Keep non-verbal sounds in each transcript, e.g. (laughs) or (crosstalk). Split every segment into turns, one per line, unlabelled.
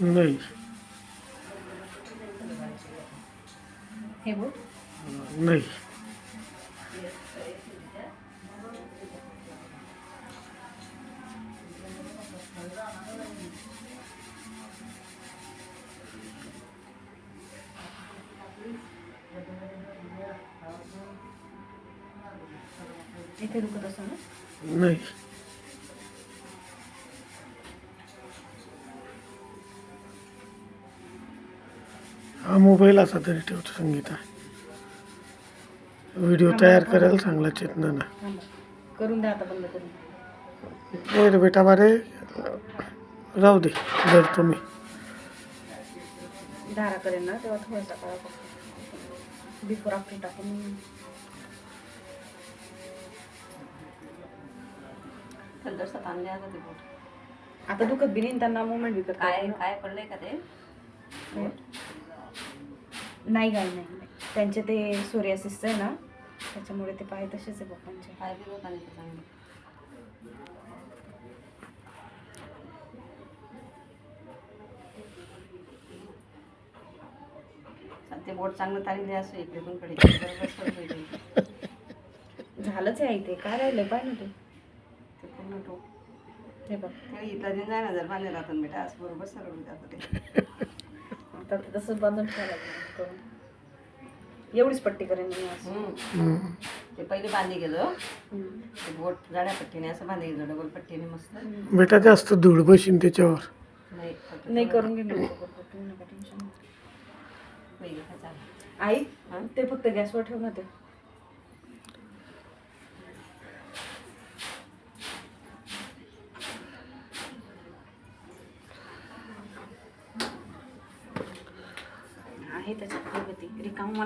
नाही.
हे बोल
नाही.
इथे दुखत असं ना.
नाही. हा मोबाईल असा तरी ठेवतो संगीता. व्हिडिओ तयार करायला चांगला चेतना ना
थांबा. करून द्या आता बंद करून.
नाही रे बेटा बारे राहू दे जर तुम्ही.
धारा करेन ना तेव्हा थोडासा फक्त. बिफोर आफ्टर टाकून.
ताणले आता ते बोट
आता दुखत बी नाही त्यांना मुवमेंट बी
काय. काय पडलंय का ते?
नाही काय नाही. त्यांचे ते सोरियासिसचं आहे ना त्याच्यामुळे ते पाय तसेच आहे पप्पांचे.
काय बी ते चांगलं. ते बोट चांगलं ताणले असं इकडे पण कडे. (laughs)
झालंच आहे इथे. काय राहिलंय पाय ना तू.
ते पूर्ण टोक.
हे बघ.
इथला दिन जाय ना जर बांधले राहतात बेटा असं बरोबर सरळ आता ते. (laughs)
आता ते तसंच बांधून ठेवायला लागलं करून. एवढीच पट्टी करेन मी असं
हम्म. ते पहिले बांधली गेलो
हम्म.
ते बोट जाड्या पट्टीने असं बांधली गेलो डबल पट्टीने मस्त
बेटा जास्त धूळ बशीन त्याच्यावर
नाही फक्त
नाही करून घे मी बरोबर, तुम्ही नका टेन्शन घेऊ.
चालेल.
आई? ते फक्त गॅसवर ठेव ना ते आहे त्याच्यात प्रगती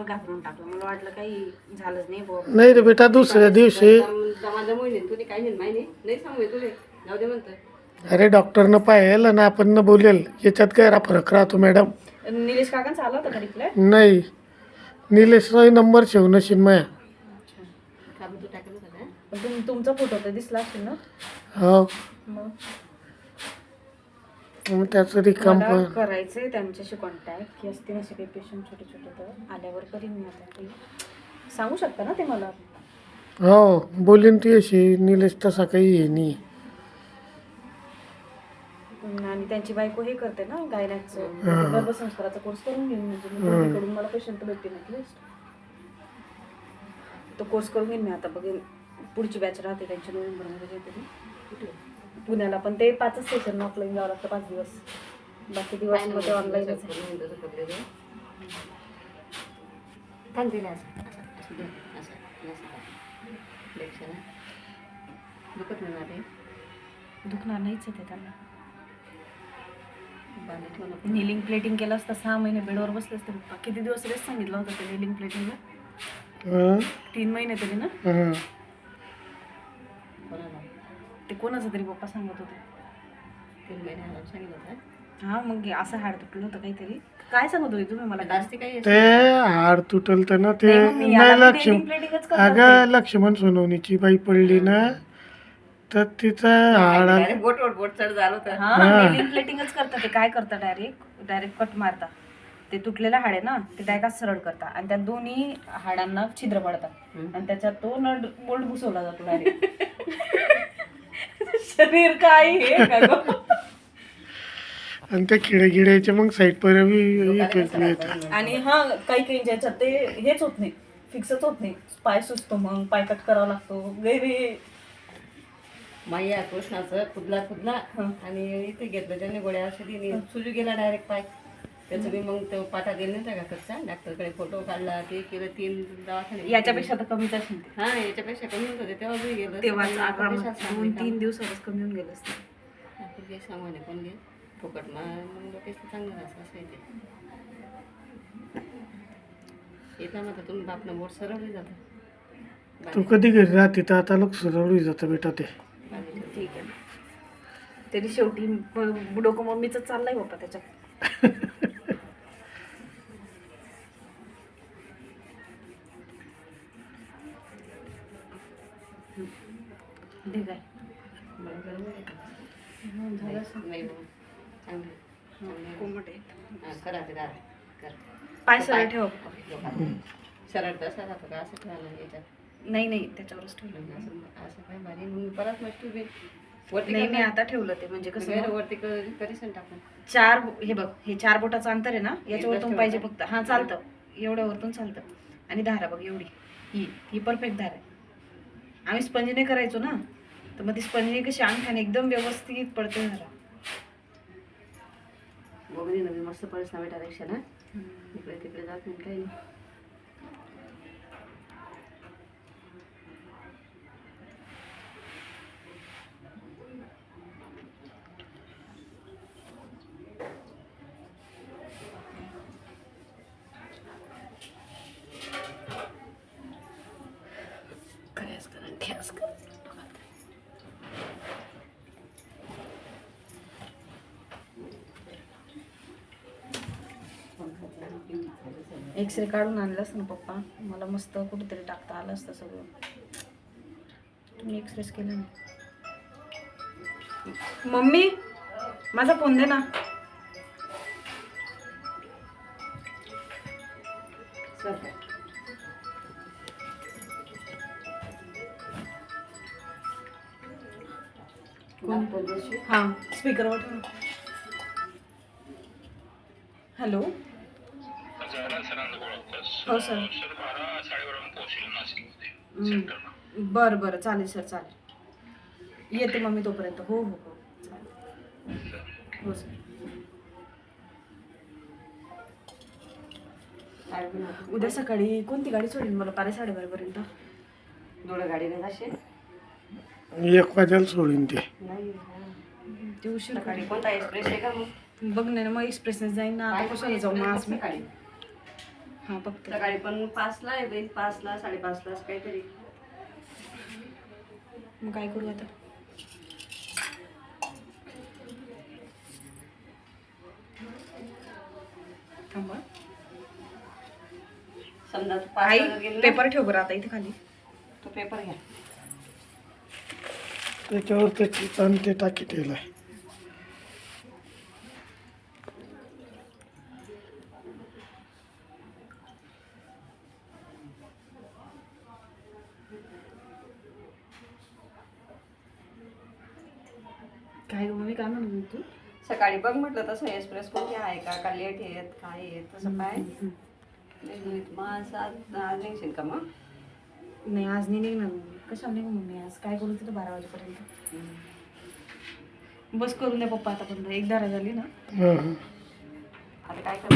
मला घाबरून टाकलं. मला वाटलं काही झालंच नाही
नाही रे बेटा दुसऱ्या दिवशी
जमू नाही तुला काय नाही माहिती नाही. सांगू तुला. जाऊ दे म्हणतं
अरे डॉक्टरनं पाहिलं आणि आपण न बोलेल. याच्यात काय रा- फरक राहतो मॅडम
निलेश काकांचा आला होता का रिप्लाय
नाही. निलेशचाही नंबर शेव नशीन माया.
पण तुम तुमचा फोटो तर दिसला असेल ना?
हो.
मग?
मग त्याचं रिकाम
मला
पण
करायचंय त्यांच्याशी कॉन्टॅक्ट की असतील असे काही पेशंट छोटे छोटे तर. आल्यावर करीन मी आता काही सांगू शकता ना ते मला?
हो बोलीन ती अशी निलेश तसा काही हे नाही
आणि त्यांची बायको हे करते ना गायनाचं. गर्भसंस्काराचा कोर्स करून घेईन म्हणजे मी मला पेशंट भेटतील ॲटलिस्ट तो कोर्स करून घेईन मी आता बघेन. पुढची बॅच राहते त्यांच्या नोव्हेंबरमध्ये काहीतरी. पुण्याला पण ते पाचच सेशन ऑफलाईन जावं लागतं पाच दिवस. बाकी दिवस मग ते ऑनलाईनच आहे.
दुखत नाही ना
दुखणार नाहीच आहे ते त्यांना.
ठेवलं
निलिंग प्लेटिंग केलं असतं सहा महिने बेडवर बसले असते. पप्पा किती दिवस रेस्ट सांगितलं होतं ते निलिंग प्लेटिंगला
हं?
तीन महिने तरी ना?
हं.
ते कोणाचं तरी पप्पा सांगत होते. हा मग असं हाड तुटलं होतं काहीतरी. काय सांगत होते तुम्ही मला?
जास्ती काही
ते हाड तुटल तर ना ते
नाही, मग मी
नाही
याला बी
लक्ष्मण अगं सोनवणीची बाई पडली ना तर तिचं हाड
डायरेक्ट बोट बोट बोट चढ झालं होतं.
हा प्लेटिंगच करतात ते काय करतात डायरेक्ट डायरेक्ट कट मारतात ते तुटलेलं हाड आहे ना ते डायरेक्ट सरळ करतात आणि त्या दोन्ही हाडांना छिद्र पडतात. आणि त्याच्यात तो नट बोल्ट घुसवला जातो डायरेक्ट (laughs) (laughs) शरीर काय हे का गं?
आणि त्या किडे गिड्याचे मग साईड पर्यंत येतात
आणि हा काही काही ज्याच्यात ते हेच होत नाही फिक्सच होत नाही. पाय सुचतो मग पाय कट करावा लागतो. गैरे
माया कृष्णाचं खुदला खुदला आणि इथे घेतलं त्याने गोळ्या औषधी सुजू गेला डायरेक्ट पाय. त्याचं मी मग तो पाटा गेला नव्हता का कच्चा? डॉक्टरकडे फोटो काढला ते केलं तीन दवाखाने.
याच्यापेक्षा तर कमीच असेल ते.
हा याच्यापेक्षा कमी होत होते तेव्हा बी गेलं
अकरा
देशात
दोन तीन दिवसातच कमी होऊन गेलं असतं.
सांगू नये पण घे फुकट मग मग लोकेशन चांगलं असं असं येते येता मात्र तुम्ही बापनं बोट सरवले जातं.
तू कधी घरी राहते तर आता लक्ष रवळी जातं बेटा ते.
ठीक आहे. तरी शेवटी ब- डोकं मम्मीच चाललंय बाबा त्याच्यात. पाय सरळ ठेव.
सरळ तसा राहतो का असं ठेवायला याच्यात
नाही नाही त्याच्यावरच ठेवलं
असं असं काय भारी मग परत मग तुम्ही वरती
नाही मी. आता ठेवलं ते म्हणजे कसं
वरती कर- करीसन टाकून
चार हे बघ हे चार बोटाचं अंतर आहे ना याच्यावरतून पाहिजे? फक्त. हा चालतं. एवढ्या वरतून चालतं. आणि धारा बघ एवढी. ही ही परफेक्ट धार आहे. आम्ही स्पंजीने करायचो ना. तर मग ती स्पंजीने कशी अंगठ्याने एकदम व्यवस्थित पडते
बघून नवी मस्त नव्या डायरेक्शन हा. इकडे तिकडे जात नाही काही नाही खयास
एक्सरे काढून आणलास ना पप्पा. मला मस्त कुठेतरी टाकता आलं असतं सगळं. तुम्ही एक्सरेस केलं ना. मम्मी माझा फोन दे ना.
सर.
हां. स्पीकरवर ठेव. हॅलो. हो सर. बरं बरं. चालेल सर चालेल. येते मग मी तोपर्यंत. हो हो हो. चालेल. हो सर. उद्या सकाळी कोणती गाडी सोडेल मला पारे साडेबारापर्यंत.
थोडं गाडीने जाशील
एक वाजायला सोडीन ते
हा.
ते उशीर
सकाळी कोणता एक्सप्रेस आहे का मग
बघ ना मग एक्सप्रेसने जाईन ना आता कशाला जाऊ मग आज मी?
सकाळी.
हां बघते.
सकाळी पण पाचला आहे बाई पाचला साडेपाचला असं काहीतरी.
मग काय करू आता? थांबा.
समजा तू
आई
पाचला जर गेली ना,
पेपर ठेव बरं आता इथे खाली.
तो पेपर घ्या
त्याच्यावर त्याची ताण ते टाकी ठेवलाय
काय गं मम्मी काय म्हणत होती तू?
सकाळी बघ म्हटलं तसं एक्सप्रेस कोणती आहे का का लेट येत काय येत तसं काय मग आज आज आज निघशील का मग?
नाही आज नाही निघणार मम्मी कशाला निघू मम्मी आज? काय करू तिथं बारा वाजेपर्यंत? बस करून द्या पप्पा आता पण एकदा झाली ना.
आता काय कर